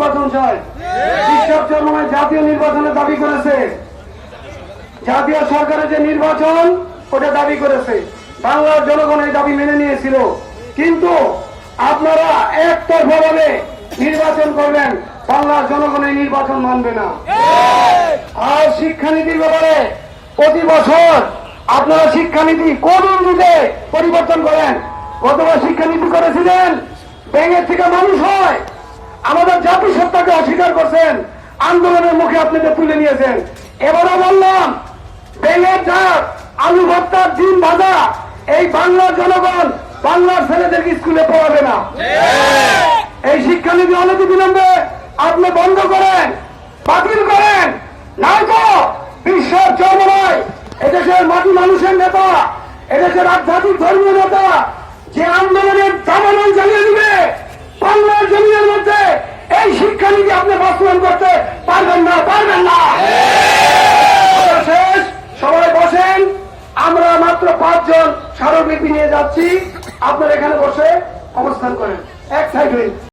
নির্বাচন চায়। বিশ্বাস চরমায় জাতীয় নির্বাচনের দাবি করেছে। জাতীয় সরকারের যে নির্বাচন, ওটা দাবি করেছে। বাংলার জনগণ এই দাবি মেনে নিয়েছিল। কিন্তু আপনারা একতরফা ভাবে নির্বাচন করবেন। বাংলার জনগণ এই নির্বাচন মানবে না। আর শিক্ষানীতির ব্যাপারে প্রতি বছর আপনারা শিক্ষানীতি কোন দিকে পরিবর্তন করেন? গতবার শিক্ষানীতি করেছিলেন, ব্যাঙের থেকে মানুষ হয়। আমাদের জাতিসত্তাকে অস্বীকার করছেন। আন্দোলনের মুখে আপনাদের তুলে নিয়েছেন। এবারও বললাম ব্যাঙের ডাক আলু ভর্তার ডিম ভাজা, এই বাংলার জনগণ বাংলার ছেলেদেরকে স্কুলে পড়াবে না। এই শিক্ষানীতি অনতি বিলম্বে আপনি বন্ধ করেন, বাতিল করেন। নয়তো বিশ্বের চরমায় এদেশের মাটি মানুষের নেতা, এদেশের আধ্যাত্মিক ধর্মীয় নেতা, যে আন্দোলনের দাবানল চালিয়ে দিবে বাংলার জমিনের মধ্যে এই শিক্ষানীতি আপনি বাস্তবায়ন করতে পারবেন না পারবেন না। শেষ, সবাই বসেন। আমরা মাত্র পাঁচজন স্মারকলিপি নিয়ে যাচ্ছি। আপনার এখানে বসে অবস্থান করেন। এক সাইড হয়ে।